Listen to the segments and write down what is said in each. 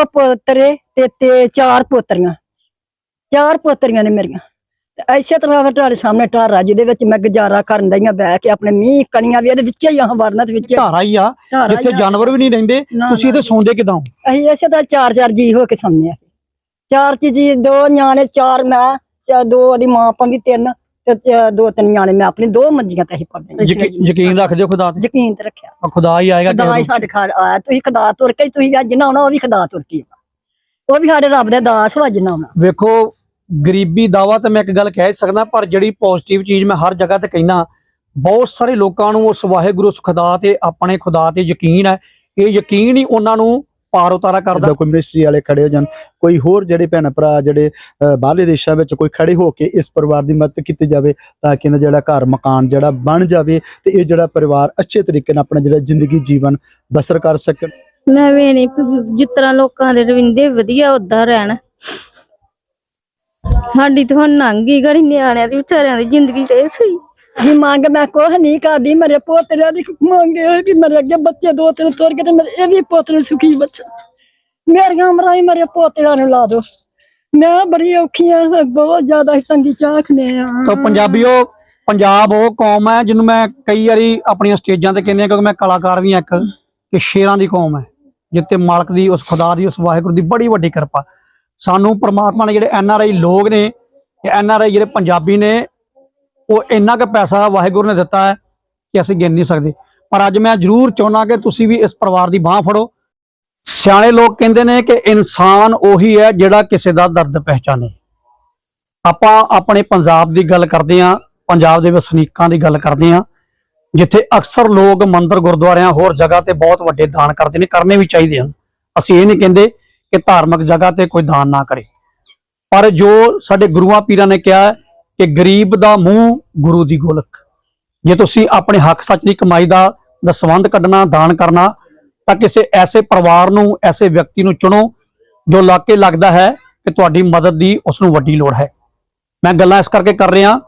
ਇੱਕੋ ਪੋਤਰੇ ਤੇ ਤੇ ਚਾਰ ਪੋਤਰੀਆਂ। ਚਾਰ ਪੋਤਰੀਆਂ ਨੇ ਮੇਰੀਆਂ। ਤੇ ਐਸੇ ਤਰ੍ਹਾਂ ਫਿਰ ਤੁਹਾਡੇ ਸਾਹਮਣੇ ਢਾਰਾ ਜਿਹਦੇ ਵਿੱਚ ਮੈਂ ਗੁਜ਼ਾਰਾ ਕਰਨ ਡਈਆਂ ਬਹਿ ਕੇ ਆਪਣੇ ਮੀਂਹ ਕਣੀਆਂ ਵੀ ਇਹਦੇ ਵਿੱਚ ਹੀ ਆਹ ਵਰਨਾ ਦੇ ਵਿੱਚ ਧਾਰਾ ਹੀ ਆ। ਜਿੱਥੇ ਆ। ਜਾਨਵਰ ਵੀ ਨਹੀਂ ਰਹਿੰਦੇ ਨਾ, ਤੁਸੀਂ ਇੱਥੇ। ਸੌਂਦੇ ਕਿਦਾਂ? ਅਸੀਂ ਐਸੇ ਤਰ੍ਹਾਂ ਚਾਰ ਚਾਰ ਜੀ ਹੋ ਕੇ ਸਾਹਮਣੇ ਆ। ਚਾਰ ਚ ਜੀ ਦੋ ਨਿਆਣੇ ਚਾਰ ਮੈਂ ਤੇ ਦੋ ਉਹਦੀ ਮਾਂ ਪੰਦੀ ਤਿੰਨ। ਤੇ ਦੋ ਤਿੰਨ ਨਿਆਣੇ ਮੈਂ ਆਪਣੀ ਦੋ ਮੰਜੀਆਂ ਤੇ ਅਸੀਂ ਪੜਦੇ ਯਕੀਨ ਰੱਖਦੇ ਹੋ ਖੁਦਾ ਤੇ। ਯਕੀਨ ਤੇ ਰੱਖਿਆ। ਆ ਖੁਦਾ ਹੀ ਆਏਗਾ ਖੁਦਾ ਹੀ। ਸਾਡੇ ਘਰ ਆਇਆ। ਤੁਸੀਂ ਖੁਦਾ ਤੁਰ ਕੇ ਤੁਸੀਂ ਅੱਜ ਨਾ ਆਉਣਾ ਉਹ ਵੀ ਖੁਦਾ ਤੁਰ ਕੇ ਉਹ ਵੀ ਸਾਡੇ ਰੱਬ ਦੇ ਦਾਸ ਵਜ ਨਾ ਆਉਣਾ। ਵੇਖੋ ਗਰੀਬੀ ਦਾਵਾ ਤੇ ਮੈਂ ਇੱਕ ਗੱਲ ਕਹਿ ਹੀ ਸਕਦਾ ਪਰ ਜਿਹੜੀ ਪੋਜ਼ਿਟਿਵ ਚੀਜ਼ ਮੈਂ ਹਰ ਜਗ੍ਹਾ ਤੇ ਕਹਿਣਾ ਬਹੁਤ ਸਾਰੇ ਲੋਕਾਂ ਨੂੰ ਉਸ ਵਾਹਿਗੁਰੂ ਉਸ ਖੁਦਾ ਤੇ ਆਪਣੇ ਖੁਦਾ ਤੇ ਯਕੀਨ ਹੈ। ਇਹ ਯਕੀਨ ਹੀ ਉਹਨਾਂ ਨੂੰ ਪਾਰ ਉਤਾਰਾ ਕਰਦਾ। ਜਿੱਦਾਂ ਕੋਈ ਮਿਨਿਸਟਰੀ ਵਾਲੇ ਖੜੇ ਹੋ ਜਾਣ ਕੋਈ ਹੋਰ ਜਿਹੜੇ ਭੈਣ ਭਰਾ ਜਿਹੜੇ ਬਾਹਰਲੇ ਦੇਸ਼ਾਂ ਵਿੱਚ ਕੋਈ ਖੜੇ ਹੋ ਕੇ ਇਸ ਪਰਿਵਾਰ ਦੀ ਮਦਦ ਕੀਤੀ ਜਾਵੇ ਤਾਂ ਕਿ ਇਹਨਾਂ ਜਿਹੜਾ ਘਰ ਮਕਾਨ ਜਿਹੜਾ ਬਣ ਜਾਵੇ ਤੇ ਇਹ ਜਿਹੜਾ ਪਰਿਵਾਰ ਅੱਛੇ ਤਰੀਕੇ ਨਾਲ ਆਪਣਾ ਜਿਹੜਾ ਜ਼ਿੰਦਗੀ ਜੀਵਨ ਬਸਰ ਕਰ ਸਕਣ। ਮੈਂ ਵੀ ਨਹੀਂ ਜਿਸ ਤਰ੍ਹਾਂ ਲੋਕਾਂ ਦੇ ਰਵਿੰਦੇ ਵਧੀਆ ਉਦਾਂ ਰਹਿਣ। ਸਾਡੀ ਤਾਂ ਹੁਣ ਗਈ ਘੜੀ ਨਿਆਣਿਆਂ ਦੀ ਵਿਚਾਰਿਆਂ ਦੀ ਜ਼ਿੰਦਗੀ ਤੇ ਸਹੀ। ਜੀ ਮੰਗ ਮੈਂ ਕੁਛ ਨਹੀਂ ਕਰਦੀ, ਮੇਰੇ ਪੋਤਰਿਆਂ ਦੀ ਮੰਗੇ ਹੋਏ ਕਿ ਮੇਰੇ ਅੱਗੇ ਬੱਚੇ ਦੋ ਤਿੰਨ ਤੁਰ ਕੇ ਤੇ ਮੇਰੇ ਇਹ ਵੀ ਪੋਤਰੇ ਸੁਖੀ ਬੱਚਾ। ਮੇਰੀਆਂ ਉਮਰਾਂ ਹੀ ਮੇਰੇ ਪੋਤਰਿਆਂ ਨੂੰ ਲਾ ਦੋ ਮੈਂ ਬੜੀ ਔਖੀ ਆ ਬਹੁਤ ਜ਼ਿਆਦਾ ਤੰਗੀ ਚਾਖਨੇ ਆ। ਤਾਂ ਪੰਜਾਬੀਓ ਪੰਜਾਬ ਉਹ ਕੌਮ ਹੈ ਜਿਹਨੂੰ ਮੈਂ ਕਈ ਵਾਰੀ ਆਪਣੀਆਂ ਸਟੇਜਾਂ ਤੇ ਕਹਿੰਦੇ ਕਿਉਂਕਿ ਮੈਂ ਕਲਾਕਾਰ ਵੀ ਆ ਇੱਕ, ਕਿ ਸ਼ੇਰਾਂ ਦੀ ਕੌਮ ਹੈ ਜਿੱਤੇ ਮਾਲਕ ਦੀ, ਉਸ ਖੁਦਾ ਦੀ, ਉਸ ਵਾਹਿਗੁਰੂ ਦੀ ਬੜੀ ਵੱਡੀ ਕਿਰਪਾ। ਸਾਨੂੰ ਪ੍ਰਮਾਤਮਾ ਨੇ ਜਿਹੜੇ ਐਨ ਆਰ ਆਈ ਲੋਕ ਨੇ ਐਨ ਆਰ ਆਈ ਜਿਹੜੇ ਪੰਜਾਬੀ ਨੇ ਉਹ ਇੰਨਾ ਕੁ ਪੈਸਾ ਵਾਹਿਗੁਰੂ ਨੇ ਦਿੱਤਾ ਹੈ ਕਿ ਅਸੀਂ ਗਿਣ ਨਹੀਂ ਸਕਦੇ। ਪਰ ਅੱਜ ਮੈਂ ਜ਼ਰੂਰ ਚਾਹੁੰਦਾ ਕਿ ਤੁਸੀਂ ਵੀ ਇਸ ਪਰਿਵਾਰ ਦੀ ਬਾਹ ਫੜੋ। ਸਿਆਣੇ ਲੋਕ ਕਹਿੰਦੇ ਨੇ ਕਿ ਇਨਸਾਨ ਉਹੀ ਹੈ ਜਿਹੜਾ ਕਿਸੇ ਦਾ ਦਰਦ ਪਹਿਚਾਨੇ। ਆਪਾਂ ਆਪਣੇ ਪੰਜਾਬ ਦੀ ਗੱਲ ਕਰਦੇ ਹਾਂ, ਪੰਜਾਬ ਦੇ ਵਸਨੀਕਾਂ ਦੀ ਗੱਲ ਕਰਦੇ ਹਾਂ, ਜਿੱਥੇ ਅਕਸਰ ਲੋਕ ਮੰਦਰ ਗੁਰਦੁਆਰਿਆਂ ਹੋਰ ਜਗ੍ਹਾ ਤੇ ਬਹੁਤ ਵੱਡੇ ਦਾਨ ਕਰਦੇ ਨੇ, ਕਰਨੇ ਵੀ ਚਾਹੀਦੇ ਹਨ। ਅਸੀਂ ਇਹ ਨਹੀਂ ਕਹਿੰਦੇ ਕਿ ਧਾਰਮਿਕ ਜਗ੍ਹਾ ਤੇ ਕੋਈ ਦਾਨ ਨਾ ਕਰੇ। ਪਰ ਜੋ ਸਾਡੇ ਗੁਰੂਆਂ ਪੀਰਾਂ ਨੇ ਕਿਹਾ ਕਿ ਗਰੀਬ ਦਾ ਮੂੰਹ ਗੁਰੂ ਦੀ ਗੋਲਕ। ਜੇ ਤੁਸੀਂ ਆਪਣੇ ਹੱਕ ਸੱਚ ਦੀ ਕਮਾਈ ਦਾ ਦਸਵੰਧ ਕੱਢਣਾ, ਦਾਨ ਕਰਨਾ, ਤਾਂ ਕਿਸੇ ਐਸੇ ਪਰਿਵਾਰ ਨੂੰ, ਐਸੇ ਵਿਅਕਤੀ ਨੂੰ ਚੁਣੋ ਜੋ ਲਾਕੇ ਲੱਗਦਾ ਹੈ ਕਿ ਤੁਹਾਡੀ ਮਦਦ ਦੀ ਉਸ ਨੂੰ ਵੱਡੀ ਲੋੜ ਹੈ। ਮੈਂ ਗੱਲਾਂ ਇਸ ਕਰਕੇ ਕਰ ਰਿਹਾ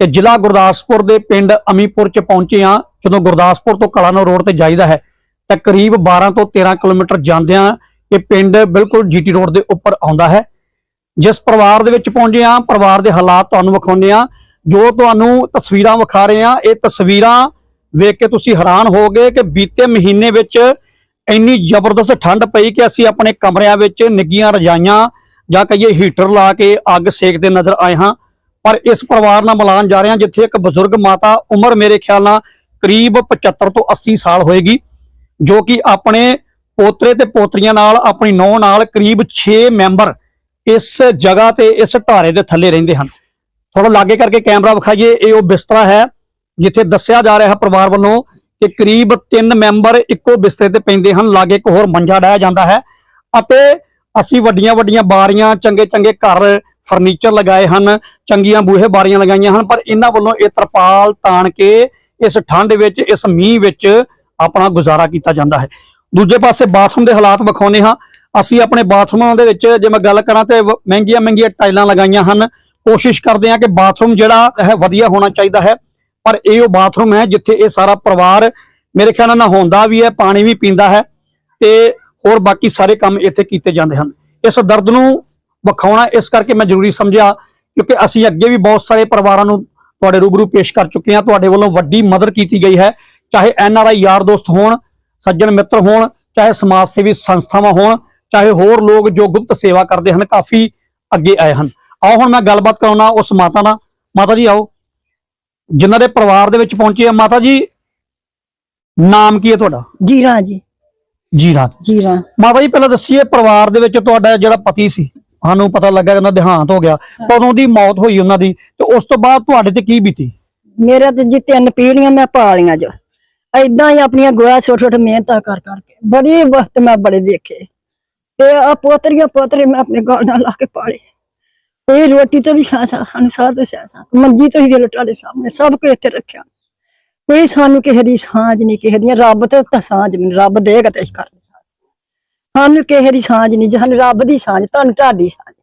ਕਿ ਜ਼ਿਲ੍ਹਾ ਗੁਰਦਾਸਪੁਰ ਦੇ ਪਿੰਡ ਅਮੀਪੁਰ ਚ ਪਹੁੰਚੇ ਹਾਂ। ਜਦੋਂ ਗੁਰਦਾਸਪੁਰ ਤੋਂ ਕਲਾਨੌਰ ਰੋਡ ਤੇ ਜਾਈਦਾ ਹੈ, ਤਾਂ ਕਰੀਬ 12 ਤੋਂ 13 ਕਿਲੋਮੀਟਰ ਜਾਂਦਿਆਂ ਇਹ ਪਿੰਡ ਬਿਲਕੁਲ ਜੀਟੀ ਰੋਡ ਦੇ ਉੱਪਰ ਆਉਂਦਾ ਹੈ। ਜਿਸ ਪਰਿਵਾਰ ਦੇ ਵਿੱਚ ਪਹੁੰਚੇ ਹਾਂ, ਪਰਿਵਾਰ ਦੇ ਹਾਲਾਤ ਤੁਹਾਨੂੰ ਵਿਖਾਉਂਦੇ ਹਾਂ। ਜੋ ਤੁਹਾਨੂੰ ਤਸਵੀਰਾਂ ਵਿਖਾ ਰਹੇ ਹਾਂ, ਇਹ ਤਸਵੀਰਾਂ ਵੇਖ ਕੇ ਤੁਸੀਂ ਹੈਰਾਨ ਹੋਗੇ ਕਿ ਬੀਤੇ ਮਹੀਨੇ ਵਿੱਚ ਇੰਨੀ ਜ਼ਬਰਦਸਤ ਠੰਡ ਪਈ ਕਿ ਅਸੀਂ ਆਪਣੇ ਕਮਰਿਆਂ ਵਿੱਚ ਨਿੱਗੀਆਂ ਰਜਾਈਆਂ ਜਾਂ ਕਹੀਏ ਹੀਟਰ ਲਾ ਕੇ ਅੱਗ ਸੇਕਦੇ ਨਜ਼ਰ ਆਏ ਹਾਂ। ਪਰ ਇਸ ਪਰਿਵਾਰ ਨਾਲ ਮਿਲਾਨ ਜਾ ਰਹੇ ਹਾਂ, ਜਿੱਥੇ ਇੱਕ ਬਜ਼ੁਰਗ ਮਾਤਾ ਉਮਰ ਮੇਰੇ ਖਿਆਲ ਨਾਲ ਕਰੀਬ 75 ਤੋਂ 80 ਸਾਲ ਹੋਏਗੀ, ਜੋ ਕਿ ਆਪਣੇ ਪੋਤਰੇ ਤੇ ਪੋਤਰੀਆਂ ਨਾਲ, ਆਪਣੀ ਨੌਂ ਨਾਲ ਕਰੀਬ 6 ਮੈਂਬਰ ਇਸ ਜਗ੍ਹਾ ਤੇ, ਇਸ ਢਾਰੇ ਦੇ ਥੱਲੇ ਰਹਿੰਦੇ ਹਨ। ਥੋੜਾ ਲਾਗੇ ਕਰਕੇ ਕੈਮਰਾ ਵਿਖਾਈਏ, ਇਹ ਉਹ ਬਿਸਤਰਾ ਹੈ, ਜਿੱਥੇ ਦੱਸਿਆ ਜਾ ਰਿਹਾ ਪਰਿਵਾਰ ਵੱਲੋਂ ਕਿ ਕਰੀਬ 3 ਮੈਂਬਰ ਇੱਕੋ ਬਿਸਤਰੇ ਤੇ ਪੈਂਦੇ ਹਨ, ਲਾਗੇ ਇੱਕ ਹੋਰ ਮੰਜਾ ਡਾਇਆ ਜਾਂਦਾ ਹੈ ਅਤੇ ਅਸੀਂ ਵੱਡੀਆਂ ਵੱਡੀਆਂ ਬਾਰੀਆਂ, ਚੰਗੇ ਚੰਗੇ ਘਰ, ਫਰਨੀਚਰ ਲਗਾਏ ਹਨ, ਚੰਗੀਆਂ ਬੂਹੇ ਬਾਰੀਆਂ ਲਗਾਈਆਂ ਹਨ, ਪਰ ਇਹਨਾਂ ਵੱਲੋਂ ਇਹ ਤਰਪਾਲ ਤਾਣ ਕੇ ਇਸ ਠੰਡ ਵਿੱਚ, ਇਸ ਮੀਂਹ ਵਿੱਚ ਆਪਣਾ ਗੁਜ਼ਾਰਾ ਕੀਤਾ ਜਾਂਦਾ ਹੈ। ਦੂਜੇ ਪਾਸੇ ਬਾਥਰੂਮ ਦੇ ਹਾਲਾਤ ਵਿਖਾਉਂਦੇ ਹਾਂ। ਅਸੀਂ ਆਪਣੇ ਬਾਥਰੂਮਾਂ ਦੇ ਵਿੱਚ, ਜੇ ਮੈਂ ਗੱਲ ਕਰਾਂ ਤੇ ਮਹਿੰਗੀਆਂ ਮਹਿੰਗੀਆਂ ਟਾਈਲਾਂ ਲਗਾਈਆਂ ਹਨ, ਕੋਸ਼ਿਸ਼ ਕਰਦੇ ਹਾਂ ਕਿ ਬਾਥਰੂਮ ਜਿਹੜਾ ਹੈ ਵਧੀਆ ਹੋਣਾ ਚਾਹੀਦਾ ਹੈ। ਪਰ ਇਹ ਉਹ ਬਾਥਰੂਮ ਹੈ ਜਿੱਥੇ ਇਹ ਸਾਰਾ ਪਰਿਵਾਰ ਮੇਰੇ ਖਿਆਲ ਨਾਲ ਨਹਾਉਂਦਾ ਵੀ ਹੈ, ਪਾਣੀ ਵੀ ਪੀਂਦਾ ਹੈ ਤੇ ਹੋਰ ਬਾਕੀ ਸਾਰੇ ਕੰਮ ਇੱਥੇ ਕੀਤੇ ਜਾਂਦੇ ਹਨ। ਇਸ ਦਰਦ ਨੂੰ ਵਿਖਾਉਣਾ, ਇਸ ਕਰਕੇ ਮੈਂ ਜ਼ਰੂਰੀ ਸਮਝਿਆ ਕਿਉਂਕਿ ਅਸੀਂ ਅੱਗੇ ਵੀ ਬਹੁਤ ਸਾਰੇ ਪਰਿਵਾਰਾਂ ਨੂੰ ਤੁਹਾਡੇ ਰੂਬਰੂ ਪੇਸ਼ ਕਰ ਚੁੱਕੇ ਹਾਂ। ਤੁਹਾਡੇ ਵੱਲੋਂ ਵੱਡੀ ਮਦਦ ਕੀਤੀ ਗਈ ਹੈ। ਚਾਹੇ ਐਨ ਆਰ ਆਈ ਯਾਰ ਦੋਸਤ ਹੋਣ, ਸੱਜਣ ਮਿੱਤਰ ਹੋਣ, ਚਾਹੇ ਸਮਾਜ ਸੇਵੀ ਸੰਸਥਾਵਾਂ ਹੋਣ ਚਾਹੇ ਹੋਰ ਲੋਕ ਜੋ ਗੁਪਤ ਸੇਵਾ ਕਰਦੇ ਹਨ ਕਾਫੀ ਅੱਗੇ ਆਏ ਹਨ। ਆਓ ਹੁਣ ਮੈਂ ਗੱਲਬਾਤ ਕਰਾਉਣਾ ਉਸ ਮਾਤਾ ਨਾਲ। ਮਾਤਾ ਜੀ ਆਓ। ਜਿਨ੍ਹਾਂ ਦੇ ਪਰਿਵਾਰ ਦੇ ਵਿੱਚ ਪਹੁੰਚੇ ਆ ਮਾਤਾ ਜੀ ਨਾਮ ਕੀ ਹੈ ਤੁਹਾਡਾ? ਜੀਰਾ ਜੀ। ਜੀਰਾ। ਜੀਰਾ। ਮਾਤਾ ਜੀ ਪਹਿਲਾਂ ਦੱਸੀਏ ਪਰਿਵਾਰ ਦੇ ਵਿੱਚ ਤੁਹਾਡਾ ਜਿਹੜਾ ਪਤੀ ਸੀ ਸਾਨੂੰ ਪਤਾ ਲੱਗਾ ਕਿ ਉਹਨਾਂ ਦੇਹਾਂਤ ਹੋ ਗਿਆ। ਕਦੋਂ ਦੀ ਮੌਤ ਹੋਈ ਉਹਨਾਂ ਦੀ ਤੇ ਉਸ ਤੋਂ ਬਾਅਦ ਤੁਹਾਡੇ ਤੇ ਕੀ ਬੀਤੀ? ਮੇਰੇ ਤੇ ਜੀ ਤਿੰਨ ਪੀੜ੍ਹੀਆਂ ਮੈਂ ਪਾਲੀਆਂ ਜੋ। ਐਦਾਂ ਹੀ ਆਪਣੀਆਂ ਗੋਆ ਛੋਟੇ ਛੋਟੇ ਮਿਹਨਤਾਂ ਕਰ ਕਰਕੇ ਬੜੀ ਵਕਤ ਮੈਂ ਬੜੇ ਦੇਖੇ। ਤੇ ਆ ਪੋਤਰੀਆਂ ਪੋਤਰੇ ਮੈਂ ਆਪਣੇ ਗਾਲ ਨਾਲ ਲਾ ਕੇ ਪਾਲੇ ਇਹ ਰੋਟੀ ਤੋਂ ਵੀ ਛਾਸਾ ਸਾਨੂੰ ਸਾਰ ਤੋਂ ਛਾਸਾ ਮੰਜੀ ਤੋਂ ਹੀ ਵੇਲੇ ਤੁਹਾਡੇ ਸਾਹਮਣੇ ਸਭ ਕੁਝ ਇੱਥੇ ਰੱਖਿਆ। ਕੋਈ ਸਾਨੂੰ ਕਿਸੇ ਦੀ ਸਾਂਝ ਨਹੀਂ ਕਿਸੇ ਦੀ ਰੱਬ ਤੋਂ ਤਾਂ ਸਾਂਝ ਮੈਨੂੰ ਰੱਬ ਦੇਗਾ ਤੇ ਅਸੀਂ ਕਰਾਂਗੇ ਸਾਂਝ। ਸਾਨੂੰ ਕਿਸੇ ਦੀ ਸਾਂਝ ਨਹੀਂ ਜਹਨ ਰੱਬ ਦੀ ਸਾਂਝ ਤੁਹਾਨੂੰ ਤੁਹਾਡੀ ਸਾਂਝ।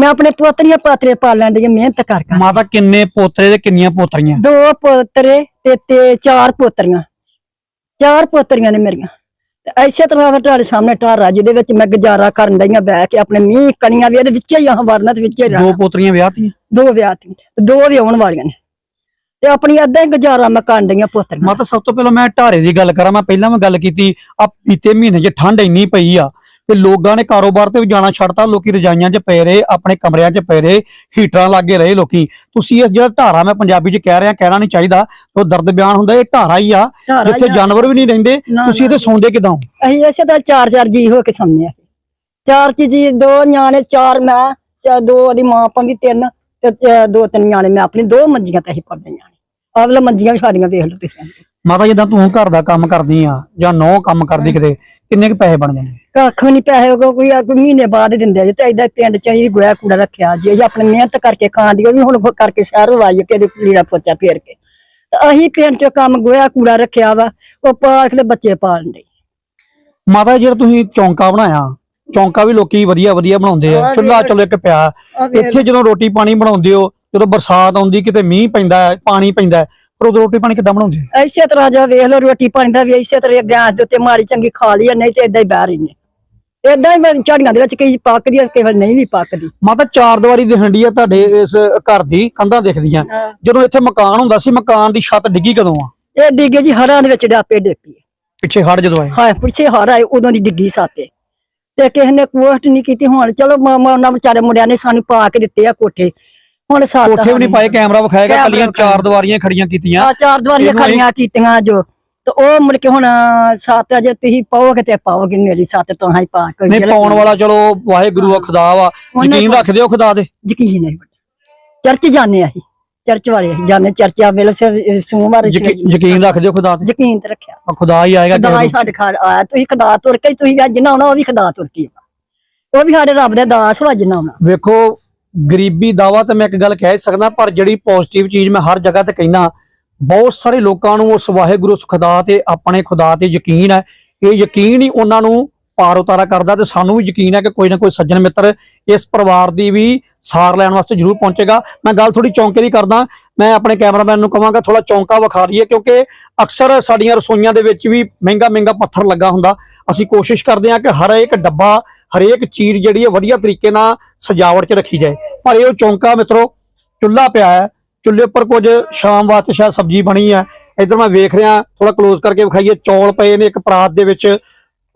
ਮੈਂ ਆਪਣੇ ਪੋਤਰੀਆਂ ਪਾਤਰੇ ਪਾਲਣ ਦੀ ਮਿਹਨਤ ਕਰ ਕਰ। ਮਾਤਾ ਕਿੰਨੇ ਪੋਤਰੇ ਤੇ ਕਿੰਨੀਆਂ ਪੋਤਰੀਆਂ? ਦੋ ਪੋਤਰੇ ਤੇ ਤੇ ਚਾਰ ਪੋਤਰੀਆਂ। ਚਾਰ ਪੋਤਰੀਆਂ ਨੇ ਮੇਰੀਆਂ। ਐਸੇ ਤਰ੍ਹਾਂ ਫਿਰ ਤੁਹਾਡੇ ਸਾਹਮਣੇ ਢਾਰਾ ਜਿਹਦੇ ਵਿੱਚ ਮੈਂ ਗੁਜ਼ਾਰਾ ਕਰਨ ਡਈਆਂ ਬਹਿ ਕੇ ਆਪਣੇ ਮੀਂਹ ਕਣੀਆਂ ਵੀ ਇਹਦੇ ਵਿੱਚ ਹੀ ਆਹ ਵਰਨਾ ਤੇ ਵਿੱਚ ਹੀ ਦੋ ਪੋਤਰੀਆਂ ਵਿਆਹਤੀਆਂ ਦੋ ਵਿਆਹ ਤੀ ਤੇ ਦੋ ਵੀ ਆਉਣ ਵਾਲੀਆਂ ਨੇ। ਤੇ ਆਪਣੀ ਅੱਧਾ ਹੀ ਗੁਜ਼ਾਰਾ ਮੈਂ ਕਰਨ ਡਈਆਂ ਪੁੱਤਰੀਆਂ ਮਾਤਾ ਸਭ ਤੋਂ ਪਹਿਲਾਂ ਮੈਂ ਢਾਰੇ ਦੀ ਗੱਲ ਕਰਾਂ ਮੈਂ ਪਹਿਲਾਂ ਮੈਂ ਗੱਲ ਕੀਤੀ ਆ ਬੀਤੇ ਮਹੀਨੇ 'ਚ ਠੰਡ ਇੰਨੀ ਪਈ ਆ ਤੇ ਲੋਕਾਂ ਨੇ ਕਾਰੋਬਾਰ ਤੇ ਵੀ ਜਾਣਾ ਛੱਡਤਾ ਲੋਕੀ ਰਜਾਈਆਂ 'ਚ ਪਏ ਰਹੇ ਆਪਣੇ ਕਮਰਿਆਂ 'ਚ ਪਏ ਰਹੇ ਹੀਟਰਾਂ ਲਾਗੇ ਰਹੇ ਲੋਕੀ। ਤੁਸੀਂ ਇਹ ਜਿਹੜਾ ਢਾਰਾ ਮੈਂ ਪੰਜਾਬੀ 'ਚ ਕਹਿ ਰਿਹਾ ਕਹਿਣਾ ਨਹੀਂ ਚਾਹੀਦਾ ਉਹ ਦਰਦ ਬਿਆਨ ਹੁੰਦਾ ਇਹ ਢਾਰਾ ਹੀ ਆ ਜਿੱਥੇ। ਜਾਨਵਰ ਵੀ ਨਹੀਂ ਰਹਿੰਦੇ ਤੁਸੀਂ ਇੱਥੇ ਨਾ। ਸੌਂਦੇ ਕਿਦਾਂ ਅਸੀਂ ਇਸੇ ਤਰ੍ਹਾਂ ਚਾਰ ਚਾਰ ਜੀ ਹੋ ਕੇ ਸੌਂਦੇ ਆ ਚਾਰ ਚੀ ਜੀ ਦੋ ਨਿਆਣੇ ਚਾਰ ਮੈਂ ਚਾ ਦੋ ਉਹਦੀ ਮਾਂ ਪੰਦੀ ਤਿੰਨ ਤੇ ਦੋ ਤਿੰਨ ਨਿਆਣੇ ਮੈਂ ਆਪਣੀ ਦੋ ਮੰਜੀਆਂ ਤੇ ਅਸੀਂ ਪੜਦੇ ਨਿਆਣੇ। ਆਵਲਾ ਮੰਜੀਆਂ ਵੀ ਸਾਡੀਆਂ ਵੇਖ ਲਓ ਤੁਸੀਂ। ਮਾਤਾ ਜਿੱਦਾਂ ਤੂੰ ਘਰ ਦਾ ਕੰਮ ਕਰਦੀ ਆ ਜਾਂ ਨੌ ਕੰਮ ਕਰਦੀ ਕਿਤੇ ਕਿੰਨੇ ਕੁ ਪੈਸੇ ਬਣ ਜਾਂਦੇ? ਕੱਖ ਵੀ ਨਹੀਂ ਪੈਸੇ ਕੋ ਕੋਈ ਆ ਕੋਈ ਮਹੀਨੇ ਬਾਅਦ ਹੀ ਦਿੰਦੇ ਆ। ਜੀ ਤੇ ਪਿੰਡ ਚ ਹੀ ਗੋਇਆ ਕੂੜਾ ਰੱਖਿਆ ਜੀ ਅਸੀਂ ਆਪਣੀ ਮਿਹਨਤ ਕਰਕੇ ਖਾਂਦੀ ਉਹ ਵੀ ਹੁਣ ਉਹ ਕਰਕੇ ਸ਼ਹਿਰੋਂ ਆਈ ਕਿ ਲੀੜਾ ਪੋਚਾ ਫੇਰ ਕੇ। ਤੇ ਅਸੀਂ ਪਿੰਡ ਚ ਕੰਮ ਗੋਇਆ ਕੂੜਾ ਰੱਖਿਆ ਵਾ ਉਹ ਪਾਲ ਤੇ ਬੱਚੇ ਪਾਲਣ ਦੇ। ਮਾਤਾ ਜਿਹੜਾ ਤੁਸੀਂ ਚੌਂਕਾ ਬਣਾਇਆ ਚੌਂਕਾ ਵੀ ਲੋਕੀ ਵਧੀਆ ਵਧੀਆ ਬਣਾਉਂਦੇ ਆ ਵੇਖ। ਚਲੋ ਇੱਕ ਪਿਆ। ਇੱਥੇ ਜਦੋਂ ਰੋਟੀ ਪਾਣੀ ਬਣਾਉਂਦੇ ਹੋ ਜਦੋਂ ਬਰਸਾਤ ਆਉਂਦੀ ਕਿਤੇ ਮੀਂਹ ਪੈਂਦਾ ਹੈ ਪਾਣੀ ਪੈਂਦਾ ਹੈ, ਫਿਰ ਉਦੋਂ ਰੋਟੀ ਪਾਣੀ ਕਿੱਦਾਂ ਬਣਾਉਂਦੇ? ਹੋ? ਐਸੇ ਤਰ੍ਹਾਂ ਜਾ ਵੇਖ ਲਓ ਰੋਟੀ ਪਾਣੀ ਦਾ ਵੀ ਐਸੇ ਤਰ੍ਹਾਂ ਗੈਸ ਦੇ ਉੱਤੇ ਮਾੜੀ ਚੰਗੀ ਖਾ ਲਈ ਨਹੀਂ ਤੇ ਏਦਾਂ ਹੀ ਬਾਹਰ ਹੀ ਨੇ। ਏਦਾਂ ਹੀ ਮੈਂ ਝਾੜੀਆਂ ਦੇ ਵਿੱਚ ਕਈ ਪੱਕਦੀ ਆ ਕਈ ਵਾਰ ਨਹੀਂ ਵੀ ਪੱਕਦੀ। ਮਾਤਾ ਚਾਰ ਦੀਵਾਰੀ ਦੀ ਹੰਡੀ ਆ ਤੁਹਾਡੇ ਇਸ ਘਰ ਦੀ ਕੰਧਾਂ ਦਿਖਦੀਆਂ। ਜਦੋਂ ਇੱਥੇ ਮਕਾਨ ਹੁੰਦਾ ਸੀ ਮਕਾਨ ਦੀ ਛੱਤ ਡਿੱਗੀ ਕਦੋਂ ਆ? ਇਹ ਡਿੱਗੇ ਜੀ ਹੜਾਂ ਦੇ ਵਿੱਚ ਡਾਪੇ ਡੇਪੀ ਪਿੱਛੇ ਹੜ ਜਦੋਂ ਆਏ? ਹਾਂ ਪਿੱਛੇ ਹੜ ਆਏ ਉਦੋਂ ਦੀ ਡਿੱਗੀ ਸਾਤੇ ਤੇ ਕਿਸੇ ਨੇ ਕੋਸ਼ਟ ਨਹੀਂ ਕੀਤੀ ਹੁਣ ਚਲੋ ਮਾਮਾ ਉਹਨਾਂ ਵਿਚਾਰੇ ਮੁੰਡਿਆਂ ਨੇ ਸਾਨੂੰ ਪਾ ਕੇ ਦਿੱਤੇ ਆ ਕੋਠੇ। ਹੁਣ ਸਾਤ ਕੋਠੇ ਵੀ ਨਹੀਂ ਪਾਏ ਕੈਮਰਾ ਵਿਖਾਏਗਾ ਕੈਮਰਾ ਕੱਲੀਆਂ ਚਾਰ। ਦੀਵਾਰੀਆਂ ਖੜੀਆਂ ਕੀਤੀਆਂ। ਆ ਚਾਰ ਦੀਵਾਰੀਆਂ ਖੜੀਆਂ ਕੀਤੀਆਂ ਜੋ। ਤੇ ਉਹ ਮੁੜ ਕੇ ਹੁਣ ਸਾਤ ਅਜੇ ਤੁਸੀਂ ਪਾਓਗੇ ਤੇ ਪਾਓਗੇ ਮੇਰੀ ਸੱਤ ਤੋਂ ਹੀ ਪਾ ਕੇ ਨਹੀਂ ਪਾਉਣ ਵਾਲਾ ਚਲੋ ਵਾਹਿਗੁਰੂ ਆ ਖੁਦਾ ਵਾ। ਯਕੀਨ ਰੱਖਦੇ ਹੋ ਖੁਦਾ ਦੇ? ਯਕੀਨ ਨਹੀਂ ਚਰਚ ਜਾਂਦੇ ਆ ਅਸੀਂ ਚਰਚ ਵਾਲੇ ਜਾਂਦੇ ਚਰਚਾ ਵੇਲੇ ਸੇ ਸੋਮਵਾਰ ਯਕੀਨ ਰੱਖਦੇ ਹੋ ਖੁਦਾ ਤੇ? ਯਕੀਨ ਤੇ ਰੱਖਿਆ। ਆ ਖੁਦਾ ਹੀ ਆਏਗਾ ਖੁਦਾ ਹੀ। ਸਾਡੇ ਘਰ ਆਇਆ। ਤੁਸੀਂ ਖੁਦਾ ਤੁਰ ਕੇ ਤੁਸੀਂ ਅੱਜ ਨਾ ਆਉਣਾ ਉਹ ਵੀ ਖੁਦਾ ਤੁਰ ਕੇ। ਉਹ ਵੀ ਸਾਡੇ ਰੱਬ ਦੇ ਦਾਸ ਵੱਜ ਨਾ ਆਉਣਾ। ਵੇਖੋ ਗਰੀਬੀ ਦਾਵਾ ਤਾਂ ਮੈਂ ਇੱਕ ਗੱਲ ਕਹਿ ਸਕਦਾ, ਪਰ ਜਿਹੜੀ ਪੋਜ਼ਿਟਿਵ ਚੀਜ਼ ਮੈਂ ਹਰ ਜਗ੍ਹਾ ਤੇ ਕਹਿੰਦਾ, ਬਹੁਤ ਸਾਰੇ ਲੋਕਾਂ ਨੂੰ ਉਸ ਵਾਹਿਗੁਰੂ ਉਸ ਖੁਦਾ ਤੇ ਆਪਣੇ ਖੁਦਾ ਤੇ ਯਕੀਨ ਹੈ। ਇਹ ਯਕੀਨ ਹੀ ਉਹਨਾਂ ਨੂੰ ਪਾਰ ਉਤਾਰਾ ਕਰਦਾ ਤੇ ਸਾਨੂੰ ਵੀ ਯਕੀਨ ਹੈ ਕਿ ਕੋਈ ਨਾ ਕੋਈ ਸੱਜਣ ਮਿੱਤਰ ਇਸ ਪਰਿਵਾਰ ਦੀ ਵੀ ਸਾਰ ਲੈਣ ਵਾਸਤੇ ਜ਼ਰੂਰ ਪਹੁੰਚੇਗਾ। ਮੈਂ ਗੱਲ ਥੋੜੀ ਚੌਂਕੇ ਦੀ ਕਰਦਾ। ਮੈਂ ਆਪਣੇ ਕੈਮਰਾਮੈਨ ਨੂੰ ਕਹਾਂਗਾ ਥੋੜਾ ਚੌਂਕਾ ਵਿਖਾ ਲਈਏ ਕਿਉਂਕਿ ਅਕਸਰ ਸਾਡੀਆਂ ਰਸੋਈਆਂ ਦੇ ਵਿੱਚ ਵੀ ਮਹਿੰਗਾ ਮਹਿੰਗਾ ਪੱਥਰ ਲੱਗਾ ਹੁੰਦਾ। ਅਸੀਂ ਕੋਸ਼ਿਸ਼ ਕਰਦੇ ਹਾਂ ਕਿ ਹਰ ਇੱਕ ਡੱਬਾ, ਹਰੇਕ ਚੀਜ਼ ਜਿਹੜੀ ਹੈ ਵਧੀਆ ਤਰੀਕੇ ਨਾਲ ਸਜਾਵਟ 'ਚ ਰੱਖੀ ਜਾਏ। ਪਰ ਇਹ ਉਹ ਚੌਂਕਾ ਮਿੱਤਰੋ, ਚੁੱਲ੍ਹਾ ਪਿਆ ਹੈ। ਚੁੱਲ੍ਹੇ ਉੱਪਰ ਕੁਝ ਸ਼ਾਮ ਵਾਸਤੇ ਸ਼ਾਇਦ ਸਬਜ਼ੀ ਬਣੀ ਹੈ। ਇਧਰ ਮੈਂ ਵੇਖ ਰਿਹਾ ਥੋੜਾ ক্লোਜ਼ ਕਰਕੇ ਵਿਖਾਈਏ। ਚੌਲ ਪਏ ਨੇ ਇੱਕ ਪਰਾਤ ਦੇ ਵਿੱਚ।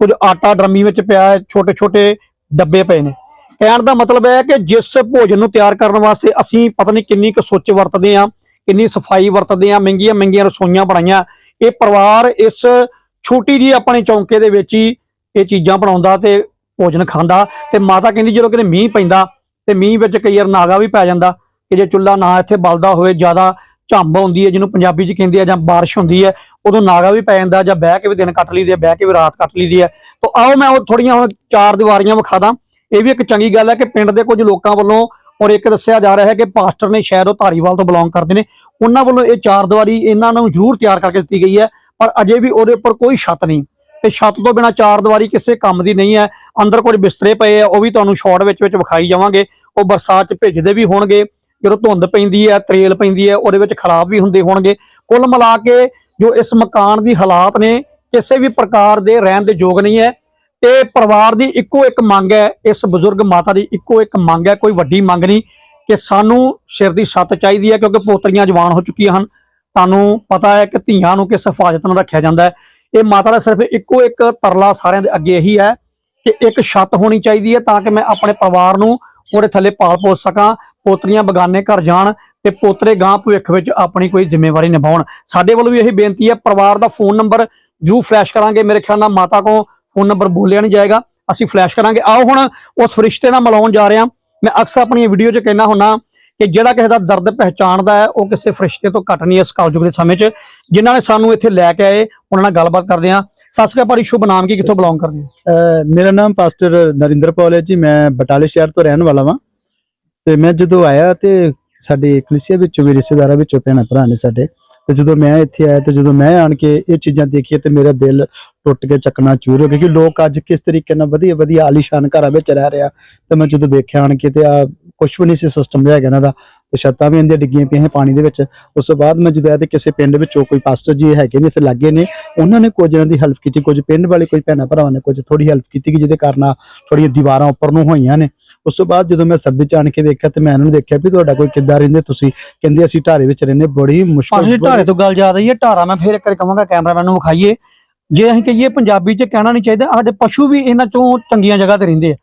ਕੁਝ ਆਟਾ ਡਰਮੀ ਵਿੱਚ ਪਿਆ ਹੈ ਛੋਟੇ ਛੋਟੇ ਡੱਬੇ ਪਏ ਨੇ। ਕਹਿਣ ਦਾ ਮਤਲਬ ਹੈ ਕਿ ਜਿਸ ਭੋਜਨ ਨੂੰ ਤਿਆਰ ਕਰਨ ਵਾਸਤੇ ਅਸੀਂ ਪਤਾ ਨਹੀਂ ਕਿੰਨੀ ਕੁ ਸੁੱਚ ਵਰਤਦੇ ਆ ਕਿੰਨੀ ਸਫ਼ਾਈ ਵਰਤਦੇ ਆ ਮਹਿੰਗੀਆਂ ਮਹਿੰਗੀਆਂ ਰਸੋਈਆਂ ਬਣਾਈਆਂ, ਇਹ ਪਰਿਵਾਰ ਇਸ ਛੋਟੀ ਜੀ ਆਪਣੇ ਚੌਂਕੇ ਦੇ ਵਿੱਚ ਹੀ ਇਹ ਚੀਜ਼ਾਂ ਬਣਾਉਂਦਾ ਤੇ ਭੋਜਨ ਖਾਂਦਾ ਤੇ ਮਾਤਾ ਕਹਿੰਦੀ ਜਦੋਂ ਕਿਤੇ ਮੀਂਹ ਪੈਂਦਾ ਤੇ ਮੀਂਹ ਵਿੱਚ ਕਈ ਵਾਰ ਨਾਗਾ ਵੀ ਪੈ ਜਾਂਦਾ ਕਿ ਜੇ ਚੁੱਲ੍ਹਾ ਨਾ ਇੱਥੇ ਬਲਦਾ ਹੋਵੇ ਜ਼ਿਆਦਾ ਝੰਬ ਹੁੰਦੀ ਹੈ, ਜਿਹਨੂੰ ਪੰਜਾਬੀ 'ਚ ਕਹਿੰਦੇ ਆ ਜਾਂ ਬਾਰਿਸ਼ ਹੁੰਦੀ ਹੈ, ਉਦੋਂ ਨਾਗਾ ਵੀ ਪੈ ਜਾਂਦਾ ਜਾਂ ਬਹਿ ਕੇ ਵੀ ਦਿਨ ਕੱਟ ਲਈਦੇ ਆ, ਬਹਿ ਕੇ ਵੀ ਰਾਤ ਕੱਟ ਲਈਦੀ ਹੈ। ਤਾਂ ਆਓ ਮੈਂ ਉਹ ਥੋੜੀਆਂ ਹੁਣ ਚਾਰ ਦੀਵਾਰੀਆਂ ਵਿਖਾ ਦਾਂ। ਇਹ ਵੀ ਇੱਕ ਚੰਗੀ ਗੱਲ ਹੈ ਕਿ ਪਿੰਡ ਦੇ ਕੁਝ ਲੋਕਾਂ ਵੱਲੋਂ ਔਰ ਇੱਕ ਦੱਸਿਆ ਜਾ ਰਿਹਾ ਹੈ ਕਿ ਪਾਸਟਰ ਨੇ ਸ਼ਾਇਦ ਉਹ ਧਾਰੀਵਾਲ ਤੋਂ ਬਿਲੋਂਗ ਕਰਦੇ ਨੇ। ਉਹਨਾਂ ਵੱਲੋਂ ਇਹ ਚਾਰ ਦੀਵਾਰੀ ਇਹਨਾਂ ਨੂੰ ਜ਼ਰੂਰ ਤਿਆਰ ਕਰਕੇ ਦਿੱਤੀ ਗਈ ਹੈ, ਪਰ ਅਜੇ ਵੀ ਉਹਦੇ ਉੱਪਰ ਕੋਈ ਛੱਤ ਨਹੀਂ। ਤੇ ਛੱਤ ਤੋਂ ਬਿਨਾ ਚਾਰ ਦੀਵਾਰੀ ਕਿਸੇ ਕੰਮ ਦੀ ਨਹੀਂ ਹੈ। ਅੰਦਰ ਕੁਝ ਬਿਸਤਰੇ ਪਏ ਆ, ਉਹ ਵੀ ਤੁਹਾਨੂੰ ਸ਼ਾਰਟ ਵਿੱਚ ਵਿੱਚ ਵਿਖਾਈ ਜਾਵਾਂਗੇ। ਉਹ ਬਰਸਾਤ 'ਚ ਭਿੱਜਦੇ ਵੀ ਹੋਣਗੇ। ਜਦੋਂ ਧੁੰਦ ਪੈਂਦੀ ਹੈ, ਤਰੇਲ ਪੈਂਦੀ ਹੈ, ਉਹਦੇ ਵਿੱਚ ਖਰਾਬ ਵੀ ਹੁੰਦੇ ਹੋਣਗੇ। ਕੁੱਲ ਮਿਲਾ ਕੇ ਜੋ ਇਸ ਮਕਾਨ ਦੀ ਹਾਲਾਤ ਨੇ, ਕਿਸੇ ਵੀ ਪ੍ਰਕਾਰ ਦੇ ਰਹਿਣ ਦੇ ਯੋਗ ਨਹੀਂ ਹੈ। ਤੇ ਪਰਿਵਾਰ ਦੀ ਇੱਕੋ ਇੱਕ ਮੰਗ ਹੈ, ਇਸ ਬਜ਼ੁਰਗ ਮਾਤਾ ਦੀ ਇੱਕੋ ਇੱਕ ਮੰਗ ਹੈ, ਕੋਈ ਵੱਡੀ ਮੰਗ ਨਹੀਂ ਕਿ ਸਾਨੂੰ ਸਿਰ ਦੀ ਛੱਤ ਚਾਹੀਦੀ ਹੈ, ਕਿਉਂਕਿ ਪੋਤਰੀਆਂ ਜਵਾਨ ਹੋ ਚੁੱਕੀਆਂ ਹਨ। ਤੁਹਾਨੂੰ ਪਤਾ ਹੈ ਕਿ ਧੀਆਂ ਨੂੰ ਕਿਸ ਹਿਫਾਜ਼ਤ ਨਾਲ ਰੱਖਿਆ ਜਾਂਦਾ ਹੈ। ਇਹ ਮਾਤਾ ਦਾ ਸਿਰਫ ਇੱਕੋ ਇੱਕ ਤਰਲਾ ਸਾਰਿਆਂ ਦੇ ਅੱਗੇ ਇਹੀ ਹੈ ਕਿ ਇੱਕ ਛੱਤ ਹੋਣੀ ਚਾਹੀਦੀ ਹੈ, ਤਾਂ ਕਿ ਮੈਂ ਆਪਣੇ ਪਰਿਵਾਰ ਨੂੰ ਉਹਦੇ ਥੱਲੇ ਪਾਲ ਪੋਸ ਸਕਾਂ। ਪੋਤਰੀਆਂ ਬਗਾਨੇ ਘਰ ਜਾਣ ਤੇ ਪੋਤਰੇ ਗਾਂ ਭਵਿੱਖ ਵਿੱਚ ਆਪਣੀ ਕੋਈ ਜ਼ਿੰਮੇਵਾਰੀ ਨਿਭਾਉਣ। ਸਾਡੇ ਵੱਲੋਂ ਵੀ ਇਹ ਬੇਨਤੀ ਹੈ ਪਰਿਵਾਰ ਦਾ ਫੋਨ ਨੰਬਰ ਜਰੂਰ ਫਲੈਸ਼ ਕਰਾਂਗੇ। ਮੇਰੇ ਖਿਆਲ ਨਾਲ ਮਾਤਾ ਕੋ ਫੋਨ ਨੰਬਰ ਬੋਲਿਆ ਨਹੀਂ ਜਾਏਗਾ। ਅਸੀਂ ਫਲੈਸ਼ ਕਰਾਂਗੇ। ਆਓ ਹੁਣ ਉਸ ਫਰਿਸ਼ਤੇ ਨਾਲ ਮਿਲਾਉਣ ਜਾ ਰਹੇ ਹਾਂ। ਮੈਂ ਅਕਸਰ ਆਪਣੀ ਵੀਡੀਓ 'ਚ ਕਹਿਣਾ ਹੁੰਨਾ ਕਿ ਜਿਹੜਾ ਕਿਸੇ ਦਾ ਦਰਦ ਪਹਿਚਾਣਦਾ ਹੈ ਉਹ ਕਿਸੇ ਫਰਿਸ਼ਤੇ ਤੋਂ ਘੱਟ ਨਹੀਂ ਹੈ ਇਸ ਕਲਯੁਗ ਦੇ ਸਮੇਂ 'ਚ। ਜਿਨ੍ਹਾਂ ਨੇ ਸਾਨੂੰ ਇੱਥੇ ਲੈ ਕੇ ਆਏ ਉਹਨਾਂ ਨਾਲ ਗੱਲਬਾਤ ਕਰਦੇ ਹਾਂ। ਸਤਿ ਸ਼੍ਰੀ ਅਕਾਲ ਸ਼ੁਭ ਨਾਮ ਕੀ? ਕਿੱਥੋਂ ਬਿਲੋਂਗ ਕਰਦੇ ਹੋ? ਅਹ ਮੇਰਾ ਨਾਮ ਪਾਸਟਰ ਨਰਿੰਦਰ ਪੌਲ ਹੈ ਜੀ। ਮੈਂ ਬਟਾਲੇ ਸ਼ਹਿਰ ਤੋਂ ਰਹਿਣ ਵਾਲਾ ਵਾਂ। ਤੇ ਮੈਂ ਜਦੋਂ ਆਇਆ ਤੇ ਸਾਡੇ ਕਲੀਸਿਆ ਵਿੱਚੋਂ ਵੀ ਰਿਸ਼ਤੇਦਾਰਾਂ ਵਿੱਚੋਂ ਭੈਣਾਂ ਭਰਾ ਨੇ ਸਾਡੇ, ਤੇ ਜਦੋਂ ਮੈਂ ਇੱਥੇ ਆਇਆ ਤੇ ਜਦੋਂ ਮੈਂ ਆਣ ਕੇ ਇਹ ਚੀਜ਼ਾਂ ਦੇਖੀਆਂ ਤੇ ਮੇਰਾ ਦਿਲ ਟੁੱਟ ਕੇ ਚੱਕਣਾ ਚੂਰ ਹੋ ਗਿਆ ਕਿ ਲੋਕ ਅੱਜ ਕਿਸ ਤਰੀਕੇ ਨਾਲ ਵਧੀਆ ਵਧੀਆ ਆਲੀਸ਼ਾਨ ਘਰਾਂ ਵਿੱਚ ਰਹਿ ਰਿਹਾ ਤੇ ਮੈਂ ਜਦੋਂ ਦੇਖਿਆ ਆਣ ਕੇ ਤੇ ਆ ਕੁਝ ਵੀ ਨਹੀਂ ਸੀ ਸਿਸਟਮ ਰਿਹਾ ਇਹਨਾਂ ਦਾ। ਤੇ ਛੱਤਾਂ ਵੀ ਇਹਦੀਆਂ ਡਿੱਗੀਆਂ ਪਈਆਂ ਪਾਣੀ ਦੇ ਵਿੱਚ। ਉਸ ਤੋਂ ਬਾਅਦ ਮੈਂ ਜਦੋਂ ਆਇਆ ਤੇ ਕਿਸੇ ਪਿੰਡ ਵਿੱਚੋਂ ਕੋਈ ਪਾਸਟਰ ਜੀ ਹੈਗੇ ਨੇ, ਇੱਥੇ ਲੱਗੇ ਨੇ, ਉਹਨਾਂ ਨੇ ਕੁਝ ਇਹਨਾਂ ਦੀ ਹੈਲਪ ਕੀਤੀ। ਕੁਝ ਪਿੰਡ ਵਾਲੇ ਕੋਈ ਭੈਣਾਂ ਭਰਾਵਾਂ ਨੇ ਕੁਝ ਥੋੜੀ ਹੈਲਪ ਕੀਤੀ ਕਿ ਜਿਹਦੇ ਕਾਰਨ ਥੋੜੀਆਂ ਦੀਵਾਰਾਂ ਉੱਪਰ ਨੂੰ ਹੋਈਆਂ ਨੇ। ਉਸ ਤੋਂ ਬਾਅਦ ਜਦੋਂ ਮੈਂ ਸਰਦੀ ਚ ਆਣ ਕੇ ਵੇਖਿਆ ਤੇ ਮੈਂ ਇਹਨਾਂ ਨੂੰ ਦੇਖਿਆ ਵੀ ਤੁਹਾਡਾ ਕੋਈ ਕਿੱਦਾਂ ਰਹਿੰਦੇ ਤੁਸੀਂ? ਕਹਿੰਦੇ ਅਸੀਂ ਢਾਰੇ ਵਿੱਚ ਰਹਿੰਦੇ। ਬੜੀ ਮੁਸ਼ਕਲ ਢਾਰੇ ਤੋਂ ਗੱਲ ਯਾਦ ਆਈ ਹੈ, ਢਾਰਾ ਮੈਂ ਫੇਰ ਇੱਕ ਵਾਰੀ ਕਹਾਂਗਾ, ਕੈਮਰਾਮੈਨ ਨੂੰ ਵਿਖਾਈਏ। ਜੇ ਅਸੀਂ ਕਹੀਏ ਪੰਜਾਬੀ ਚ ਕਹਿਣਾ ਨਹੀਂ ਚਾਹੀਦਾ ਸਾਡੇ ਪਸ਼ੂ ਵੀ ਇਹਨਾਂ ਚੋਂ ਚੰਗੀਆਂ ਜਗ੍ਹਾ ਤੇ ਰਹਿੰਦੇ ਆ।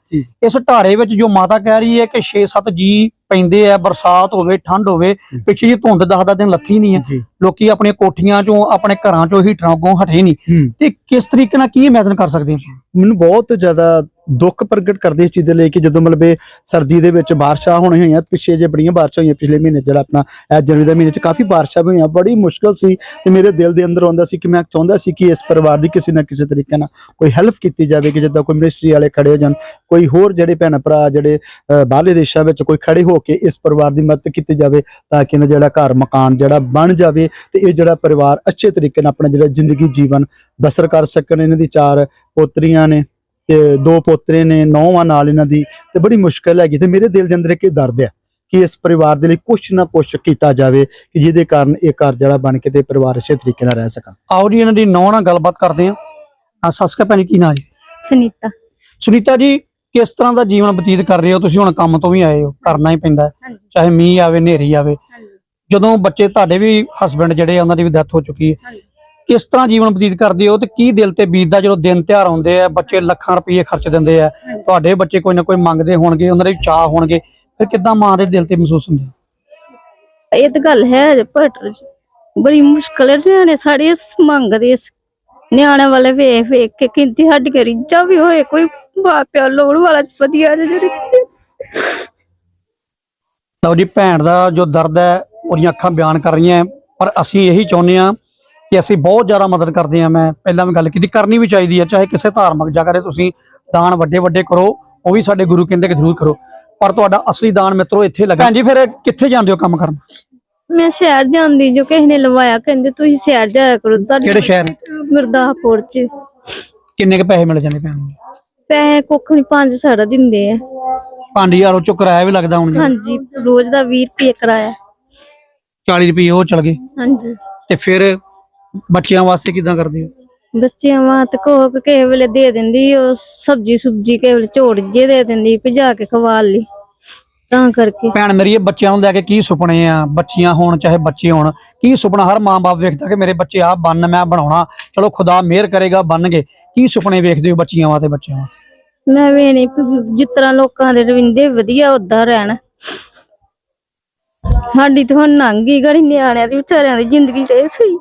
ਇਸ ਢਾਰੇ ਵਿੱਚ ਜੋ ਮਾਤਾ ਕਹਿ ਰਹੀ ਹੈ ਕਿ 6-7 ਜੀ ਪੈਂਦੇ ਆ ਬਰਸਾਤ ਹੋਵੇ ਠੰਡ ਹੋਵੇ ਪਿੱਛੇ ਜੀ ਧੁੰਦ 10 ਦਿਨ ਲੱਥੀ ਨਹੀਂ ਹੈ ਲੋਕੀ ਆਪਣੀਆਂ ਕੋਠੀਆਂ ਚੋਂ ਆਪਣੇ ਘਰਾਂ ਚੋਂ ਹੀਟਰਾਂ ਅੱਗੋਂ ਹਟੇ ਨਹੀਂ। ਹੂੰ। ਤੇ ਕਿਸ ਤਰੀਕੇ ਨਾਲ ਕੀ ਇਮੇਜਿਨ ਕਰ ਸਕਦੇ ਹਾਂ ਮੈਨੂੰ ਬਹੁਤ ਜ਼ਿਆਦਾ ਦੁੱਖ ਪ੍ਰਗਟ ਕਰਦੇ ਇਸ ਚੀਜ਼ ਦੇ ਲਈ ਕਿ ਜਦੋਂ ਮਤਲਬ ਸਰਦੀ ਦੇ ਵਿੱਚ ਬਾਰਿਸ਼ਾਂ ਹੋਣੀ ਹੋਈਆਂ ਪਿੱਛੇ ਜੇ ਬੜੀਆਂ ਬਾਰਿਸ਼ਾਂ ਹੋਈਆਂ ਪਿਛਲੇ ਮਹੀਨੇ ਜਿਹੜਾ ਆਪਣਾ ਇਹ ਜਨਵਰੀ ਦੇ ਮਹੀਨੇ 'ਚ ਕਾਫੀ ਬਾਰਿਸ਼ਾਂ ਹੋਈਆਂ ਬੜੀ ਮੁਸ਼ਕਲ ਸੀ ਤੇ ਮੇਰੇ ਦਿਲ ਦੇ ਅੰਦਰ ਆਉਂਦਾ ਸੀ ਕਿ ਮੈਂ ਚਾਹੁੰਦਾ ਸੀ ਕਿ ਇਸ ਪਰਿਵਾਰ ਦੀ ਕਿਸੇ ਨਾ ਕਿਸੇ ਤਰੀਕੇ ਨਾਲ ਕੋਈ ਹੈਲਪ ਕੀਤੀ ਜਾਵੇ ਕਿ ਜਿੱਦਾਂ ਕੋਈ ਮਿਨਿਸਟਰੀ ਵਾਲੇ ਖੜੇ ਹੋ ਜਾਣ ਕੋਈ ਹੋਰ ਜਿਹੜੇ ਭੈਣ ਭਰਾ ਜਿਹੜੇ ਬਾਹਰਲੇ ਦੇਸ਼ਾਂ ਵਿੱਚ ਕੋਈ ਖੜੇ ਹੋ ਕੇ ਇਸ ਪਰਿਵਾਰ ਦੀ ਮਦਦ ਕੀਤੀ ਜਾਵੇ ਤਾਂ ਕਿ ਇਹਨਾਂ ਜਿਹੜਾ ਘਰ ਮਕਾਨ ਜਿਹੜਾ ਬਣ ਜਾਵੇ ਤੇ ਇਹ ਜਿਹੜਾ ਪਰਿਵਾਰ ਅੱਛੇ ਤਰੀਕੇ ਨਾਲ ਆਪਣਾ ਜਿਹੜਾ ਜ਼ਿੰਦਗੀ ਜੀਵਨ ਬਸਰ ਕਰ ਸਕਣ। ਇਹਨਾਂ ਦੀ ਚਾਰ ਪੋਤਰੀਆਂ ਨੇ ਤੇ ਦੋ ਪੋਤਰੇ ਨੇ ਨੌਵਾਂ ਨਾਲ ਇਹਨਾਂ ਦੀ ਤੇ ਬੜੀ ਮੁਸ਼ਕਲ ਹੈਗੀ ਤੇ ਮੇਰੇ ਦਿਲ ਦੇ ਅੰਦਰ ਇੱਕ ਦਰਦ ਹੈ ਕਿ ਇਸ ਪਰਿਵਾਰ ਦੇ ਲਈ ਕੁਛ ਨਾ ਕੁਛ ਕੀਤਾ ਜਾਵੇ ਕਿ ਜਿਹਦੇ ਕਾਰਨ ਇਹ ਘਰ ਜਿਹੜਾ ਬਣ ਕੇ ਤੇ ਪਰਿਵਾਰ ਅੱਛੇ ਤਰੀਕੇ ਨਾਲ ਰਹਿ ਸਕਣ। ਆਓ ਜੀ ਇਹਨਾਂ ਦੀ ਨੌ ਨਾਲ ਗੱਲਬਾਤ ਕਰਦੇ ਹਾਂ। ਆ ਸਸਕਾ ਭੈਣ ਕੀ ਨਾਂ ਜੀ? ਸੁਨੀਤਾ। ਸੁਨੀਤਾ ਜੀ ਕਿਸ ਤਰ੍ਹਾਂ ਦਾ ਜੀਵਨ ਬਤੀਤ ਕਰ ਰਹੇ ਹੋ? ਤੁਸੀਂ ਹੁਣ ਕੰਮ ਤੋਂ ਵੀ ਆਏ ਹੋ ਕਰਨਾ ਹੀ ਪੈਂਦਾ ਹੈ। ਚਾਹੇ ਮੀਂਹ ਆਵੇ ਹਨੇਰੀ ਆਵੇ। ਜਦੋਂ ਬੱਚੇ ਤੁਹਾਡੇ ਵੀ ਹਸਬੰਡ ਜਿਹੜੇ ਆ ਉਹਨਾਂ ਦੀ ਵੀ ਡੈਥ ਹੋ ਚੁੱਕੀ ਹੈ। ਕਿਸ ਤਰ੍ਹਾਂ ਜੀਵਨ ਬਤੀਤ ਕਰਦੇ ਹੋ ਤੇ ਕੀ ਦਿਲ ਤੇ ਬੀਤਦਾ ਜਦੋਂ ਦਿਨ ਤਿਉਹਾਰ ਆਉਂਦੇ ਆ ਬੱਚੇ ਲੱਖਾਂ ਰੁਪਏ ਖਰਚ ਦਿੰਦੇ ਆ। ਤੁਹਾਡੇ ਬੱਚੇ ਕੋਈ ਨਾ ਕੋਈ ਮੰਗਦੇ ਹੋਣਗੇ ਉਹਨਾਂ ਦੇ ਚਾਹ ਹੋਣਗੇ। ਫਿਰ ਕਿੱਦਾਂ ਮਾਂ ਦੇ ਦਿਲ ਤੇ ਮਹਿਸੂਸ ਹੁੰਦੇ ਇਹ ਤਾਂ ਗੱਲ ਹੈ ਪਰ ਬੜੀ ਮੁਸ਼ਕਲ ਹੈ ਨਿਆਣੇ ਸਾਡੇ ਇਸ ਮੰਗਦੇ ਇਸ ਨਿਆਣੇ ਵਾਲੇ ਵੇਖ ਵੇਖ ਕੇ ਕਿੰਤੀ ਹੱਡ ਕੇ ਰਿੱਜਾ ਵੀ ਹੋਏ, ਕੋਈ ਬਾਪਿਆ ਲੋੜ ਵਾਲਾ ਵਧੀਆ ਜਿਹਾ ਜਿਹੜੀ ਲਓ ਜੀ, ਭੈਣ ਦਾ ਜੋ ਦਰਦ ਹੈ, ਉਹਦੀਆਂ ਅੱਖਾਂ ਬਿਆਨ ਕਰ ਰਹੀਆਂ ਪਰ ਅਸੀਂ ਇਹੀ ਚਾਹੁੰਦੇ ਹਾਂ ਕਿ ਅਸੀਂ ਬਹੁਤ ਜ਼ਿਆਦਾ ਮਦਦ ਕਰਦੇ ਹਾਂ। ਮੈਂ ਪਹਿਲਾਂ ਵੀ ਗੱਲ ਕੀਤੀ, ਕਰਨੀ ਵੀ ਚਾਹੀਦੀ ਹੈ, ਚਾਹੇ ਕਿਸੇ ਧਾਰਮਿਕ ਜਗ੍ਹਾ ਤੇ ਤੁਸੀਂ ਦਾਨ ਵੱਡੇ ਵੱਡੇ ਕਰੋ, ਉਹ ਵੀ ਸਾਡੇ ਗੁਰੂ ਕਹਿੰਦੇ ਕਿ ਜ਼ਰੂਰ ਕਰੋ। ਪਰ ਤੁਹਾਡਾ ਅਸਲੀ ਦਾਨ ਮਿੱਤਰੋ, ਇੱਥੇ ਲੱਗਾ। ਭੈਣ ਜੀ, ਫਿਰ ਕਿੱਥੇ ਜਾਂਦੇ ਹੋ ਕੰਮ ਕਰਨ? ਮੈਂ ਸ਼ਹਿਰ ਜਾਂਦੀ ਜੋ ਕਿਸੇ ਨੇ ਲਵਾਇਆ ਕਹਿੰਦੇ ਤੁਸੀਂ ਸ਼ਹਿਰ ਜਾਇਆ ਕਰੋ ਤੁਹਾਡੇ ਕਿਹੜੇ ਸ਼ਹਿਰ? ਗੁਰਦਾਸਪੁਰ ਚ। ਕਿੰਨੇ ਕੁ ਪੈਸੇ ਮਿਲ ਜਾਂਦੇ ਭੈਣ ਨੂੰ ਪੈਸੇ ਕੁੱਖ ਨਹੀਂ ਪੰਜ ਸਾੜਾ ਦਿੰਦੇ ਆ। 5000 ਉਹ ਚੋਂ ਕਿਰਾਇਆ ਵੀ ਲੱਗਦਾ ਹੁਣ। ਹਾਂਜੀ ਰੋਜ਼ ਦਾ 20 ਰੁਪਏ ਕਰਾਇਆ। 40 ਰੁਪਏ ਉਹ ਚਲ ਗਏ। ਹਾਂਜੀ। ਤੇ ਫਿਰ ਬੱਚਿਆਂ ਵਾਸਤੇ ਕਿਦਾਂ ਕਰਦੇ ਹੋ? ਬੱਚਿਆਂ ਵਾਂ ਤੇ ਕੋਹ ਕਿਸੇ ਵੇਲੇ ਦੇ ਦਿੰਦੀ ਉਹ ਸਬਜੀ ਸੁਬਜੀ ਕਿਸੇ ਵੇਲੇ ਝੋੜ ਜੇ ਦੇ ਦਿੰਦੀ ਭਜਾ ਕੇ ਖਵਾ ਲਈ। ਤਾਂ ਕਰਕੇ। ਭੈਣ ਮੇਰੀ ਇਹ ਬੱਚਿਆਂ ਨੂੰ ਲੈ ਕੇ ਕੀ ਸੁਪਨੇ ਆ? ਬੱਚੀਆਂ ਹੋਣ ਚਾਹੇ ਬੱਚੇ ਹੋਣ। ਕੀ ਸੁਪਨਾ? ਹਰ ਮਾਂ-ਬਾਪ ਵੇਖਦਾ ਕਿ ਮੇਰੇ ਬੱਚੇ ਆ ਬੰਨ ਮੈਂ ਬਣਾਉਣਾ। ਚਲੋ ਖੁਦਾ ਮਿਹਰ ਕਰੇਗਾ ਬਣਨਗੇ ਕੀ। ਸੁਪਨੇ ਵੇਖਦੇ ਹੋ ਬੱਚੀਆਂ ਵਾਸਤੇ ਬੱਚਿਆਂ ਵਾਸਤੇ ਮੈਂ ਵੀ ਨਹੀਂ ਜਿਸ ਤਰ੍ਹਾਂ ਲੋਕਾਂ ਦੇ ਰਵਿੰਦੇ ਵਧੀਆ ਉਦਾਂ ਰਹਿਣ। ਸਾਡੀ ਤਾਂ ਹੁਣ ਲੰਘ ਗਈ ਗੜੀ ਨਿਆਣਿਆਂ ਦੀ ਵਿਚਾਰਿਆਂ ਦੀ ਜ਼ਿੰਦਗੀ ਰਹੇ ਸਹੀ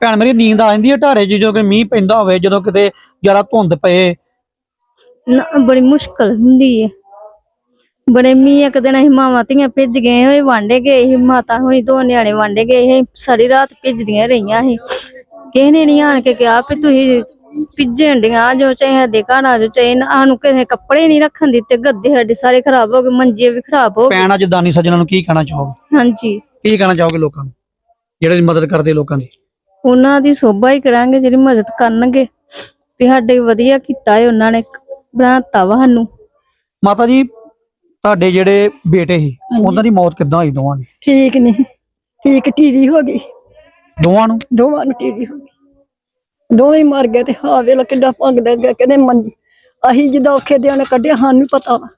ਭੈਣ ਮੇਰੀ ਨੀਂਦ ਆ ਜਾਂਦੀ ਹੈ ਢਾਰੇ 'ਚ ਜਦੋਂ ਕਿ ਮੀਂਹ ਪੈਂਦਾ ਹੋਵੇ ਜਦੋਂ ਕਿਤੇ ਜ਼ਿਆਦਾ ਧੁੰਦ ਪਏ। ਨਾ ਬੜੀ ਮੁਸ਼ਕਲ ਹੁੰਦੀ ਹੈ ਬੜੇ ਮੀਂਹ ਇੱਕ ਦਿਨ ਅਸੀਂ ਮਾਵਾਂ ਧੀਆਂ ਭਿੱਜ ਗਏ ਹੋਏ ਵਾਂਡੇ ਗਏ ਸੀ ਮਾਤਾ ਹੁਣੀ ਦੋ ਨਿਆਣੇ ਵਾਂਡੇ ਗਏ ਸੀ ਸਾਰੀ ਰਾਤ ਭਿੱਜਦੀਆਂ ਰਹੀਆਂ ਸੀ। ਕਿਸੇ ਨੇ ਨਹੀਂ ਆਣ ਕੇ ਕਿਹਾ ਵੀ ਤੁਸੀਂ ਭਿੱਜਣ ਡੀਆਂ ਜੋ ਚਾਹੇ ਸਾਡੇ ਘਰ ਆ ਜੋ ਚਾਹੇ ਨਾ- ਸਾਨੂੰ ਕਿਸੇ ਕੱਪੜੇ ਨਹੀਂ ਰੱਖਣ ਦਿੱਤੇ ਗੱਦੇ ਸਾਡੇ ਸਾਰੇ ਖਰਾਬ ਹੋ ਗਏ ਮੰਜੇ ਵੀ ਖਰਾਬ ਹੋ ਗਏ। ਭੈਣ ਅੱਜ ਦਾਨੀ ਸੱਜਣਾ ਨੂੰ ਕੀ ਕਹਿਣਾ ਚਾਹੋਗੇ? ਹਾਂਜੀ। ਕੀ ਕਹਿਣਾ ਚਾਹੋਗੇ ਲੋਕਾਂ ਨੂੰ? ਜਿਹੜੇ ਮਦਦ ਕਰਦੇ ਲੋਕਾਂ ਦੀ? ਉਹਨਾਂ ਦੀ ਸੋਭਾ ਹੀ ਕਰਾਂਗੇ ਜਿਹੜੀ ਮਦਦ ਕਰਨਗੇ। ਤੇ ਸਾਡੇ ਵਧੀਆ ਕੀਤਾ ਹੈ ਉਹਨਾਂ ਨੇ ਬਣਾਤਾ ਵਾ ਸਾਨੂੰ। ਮਾਤਾ ਜੀ ਤੁਹਾਡੇ ਜਿਹੜੇ ਬੇਟੇ ਸੀ ਉਹਨਾਂ ਦੀ ਮੌਤ ਕਿੱਦਾਂ ਹੋਈ ਦੋਵਾਂ ਦੀ? ਠੀਕ ਨਹੀਂ ਠੀਕ ਟੀਵੀ ਹੋ ਗਈ। ਦੋਵਾਂ ਨੂੰ? ਦੋਵਾਂ ਨੂੰ ਟੀਵੀ ਹੋ ਗਈ। ਦੋਵੇਂ ਹੀ ਮਰ ਗਏ ਤੇ ਹਾਂ ਵੇਲਾ ਕਿੱਡਾ ਭੰਗਦਾ ਗਿਆ ਕਹਿੰਦੇ ਅਸੀਂ ਜਦੋਂ ਔਖੇ ਦਿਨ ਕੱਢਿਆ ਸਾਨੂੰ ਪਤਾ ਵਾ।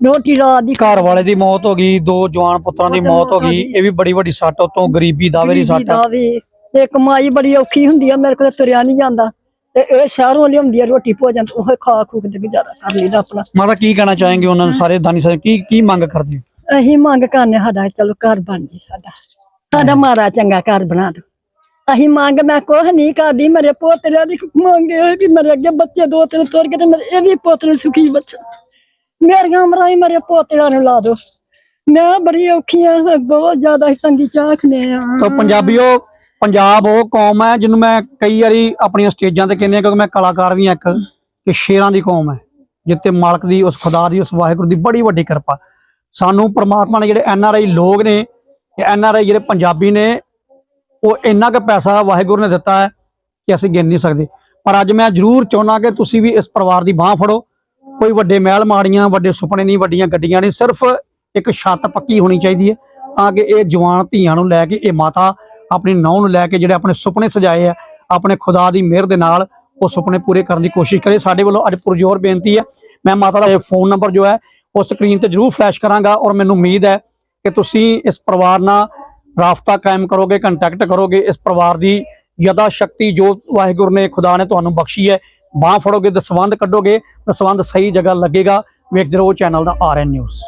ਰੋਟੀ ਰਾਤ ਦੀ ਘਰ ਵਾਲੇ ਦੀ ਮੌਤ ਹੋ ਗਈ ਦੋ ਜਵਾਨ ਪੁੱਤਰਾਂ ਦੀ ਮੌਤ ਹੋ ਗਈ ਇਹ ਵੀ ਬੜੀ ਵੱਡੀ ਸੱਟ ਉਤੋਂ ਗਰੀਬੀ ਦਾਵੇ ਦੀ ਸੱਟ। ਦਾ ਵੀ। ਤੇ ਕਮਾਈ ਬੜੀ ਔਖੀ ਹੁੰਦੀ ਆ ਮੇਰੇ ਕੋਲ ਤੁਰਿਆ ਨਹੀਂ ਜਾਂਦਾ। ਤੇ ਇਹ ਸ਼ਹਿਰੋਂ ਲਿਆਉਂਦੀ ਆ ਰੋਟੀ ਭੋਜਨ ਉਹ ਖਾ ਖੂਕ ਤੇ ਗੁਜ਼ਾਰਾ ਕਰ ਲਈਦਾ ਆਪਣਾ। ਮਾਤਾ ਕੀ ਕਹਿਣਾ ਚਾहेंगे ਉਹਨਾਂ ਨੂੰ? ਸਾਰੇ ਦਾਨੀ ਸਾਹਿਬ ਕੀ ਕੀ ਮੰਗ ਕਰਦੇ ਅਸੀਂ ਮੰਗ ਕਰਨੇ ਸਾਡਾ ਚਲੋ ਘਰ ਬਣ ਜੇ ਸਾਡਾ। ਸਾਡਾ ਮਾੜਾ ਚੰਗਾ ਘਰ ਬਣਾ ਦੋ ਅਸੀਂ ਮੰਗ ਮੈਂ ਕੁਛ ਨਹੀਂ ਕਰਦੀ ਮੇਰੇ ਪੋਤਰਿਆਂ ਦੀ ਮੰਗੇ ਹੋਏ ਵੀ ਮੇਰੇ ਅੱਗੇ ਬੱਚੇ ਦੋ ਤਿੰਨ ਤੁਰ ਕੇ ਤੇ ਮੇਰੇ ਇਹ ਵੀ ਪੋਤਰੇ ਸੁਖੀ ਬੱਚਾ। ਮੇਰੀਆਂ ਉਮਰਾਂ ਹੀ ਮੇਰੇ ਪੋਤਰਿਆਂ ਨੂੰ ਲਾ ਦੋ ਮੈਂ ਬੜੀ ਔਖੀ ਆ ਬਹੁਤ ਜ਼ਿਆਦਾ ਤੰਗੀ ਚਾਖਨੇ ਆ। ਤਾਂ ਪੰਜਾਬੀਓ ਪੰਜਾਬ ਉਹ ਕੌਮ ਹੈ ਜਿਹਨੂੰ ਮੈਂ ਕਈ ਵਾਰੀ ਆਪਣੀਆਂ ਸਟੇਜਾਂ ਤੇ ਕਹਿੰਦੇ ਆ ਕਿਉਂਕਿ ਮੈਂ ਕਲਾਕਾਰ ਵੀ ਹਾਂ ਇੱਕ, ਕਿ ਸ਼ੇਰਾਂ ਦੀ ਕੌਮ ਹੈ ਜਿੱਤੇ ਮਾਲਕ ਦੀ, ਉਸ ਖੁਦਾ ਦੀ, ਉਸ ਵਾਹਿਗੁਰੂ ਦੀ ਬੜੀ ਵੱਡੀ ਕਿਰਪਾ। ਸਾਨੂੰ ਪ੍ਰਮਾਤਮਾ ਨੇ ਜਿਹੜੇ ਐਨ ਆਰ ਆਈ ਲੋਕ ਨੇ ਐਨ ਆਰ ਆਈ ਜਿਹੜੇ ਪੰਜਾਬੀ ਨੇ, ਉਹ ਇੰਨਾ ਕੁ ਪੈਸਾ ਵਾਹਿਗੁਰੂ ਨੇ ਦਿੱਤਾ ਹੈ ਕਿ ਅਸੀਂ ਗਿਣ ਨਹੀਂ ਸਕਦੇ। ਪਰ ਅੱਜ ਮੈਂ ਜ਼ਰੂਰ ਚਾਹੁੰਦਾ ਕਿ ਤੁਸੀਂ ਵੀ ਇਸ ਪਰਿਵਾਰ ਦੀ ਬਾਹ ਫੜੋ। ਕੋਈ ਵੱਡੇ ਮਹਿਲ ਮਾੜੀਆਂ, ਵੱਡੇ ਸੁਪਨੇ ਨਹੀਂ, ਵੱਡੀਆਂ ਗੱਡੀਆਂ ਨਹੀਂ, ਸਿਰਫ ਇੱਕ ਛੱਤ ਪੱਕੀ ਹੋਣੀ ਚਾਹੀਦੀ ਹੈ, ਤਾਂ ਕਿ ਇਹ ਜਵਾਨ ਧੀਆਂ ਨੂੰ ਲੈ ਕੇ ਇਹ ਮਾਤਾ ਆਪਣੀ ਨੌਂ ਨੂੰ ਲੈ ਕੇ ਜਿਹੜੇ ਆਪਣੇ ਸੁਪਨੇ ਸਜਾਏ ਆ, ਆਪਣੇ ਖੁਦਾ ਦੀ ਮਿਹਰ ਦੇ ਨਾਲ ਉਹ ਸੁਪਨੇ ਪੂਰੇ ਕਰਨ ਦੀ ਕੋਸ਼ਿਸ਼ ਕਰੇ। ਸਾਡੇ ਵੱਲੋਂ ਅੱਜ ਪੁਰਜੋਰ ਬੇਨਤੀ ਹੈ। ਮੈਂ ਮਾਤਾ ਦਾ ਫੋਨ ਨੰਬਰ ਜੋ ਹੈ, ਉਹ ਸਕਰੀਨ ਤੇ ਜਰੂਰ ਫਲੈਸ਼ ਕਰਾਂਗਾ ਔਰ ਮੈਨੂੰ ਉਮੀਦ ਹੈ ਕਿ ਤੁਸੀਂ ਇਸ ਪਰਿਵਾਰ ਨਾਲ ਰਾਫਤਾ ਕਾਇਮ ਕਰੋਗੇ, ਕੰਟੈਕਟ ਕਰੋਗੇ। ਇਸ ਪਰਿਵਾਰ ਦੀ ਯਦਾ ਸ਼ਕਤੀ ਜੋ ਵਾਹਿਗੁਰੂ ਨੇ, ਖੁਦਾ ਨੇ ਤੁਹਾਨੂੰ ਬਖਸ਼ੀ ਹੈ, ਬਾਹ ਫੜੋਗੇ ਦਸਵੰਦ ਕੱਢੋਗੇ ਦਸਵੰਦ ਸਹੀ ਜਗ੍ਹਾ ਲੱਗੇਗਾ। ਵੇਖਦੇ ਰਹੋ ਚੈਨਲ ਦਾ ਆਰਐਨ ਨਿਊਜ਼।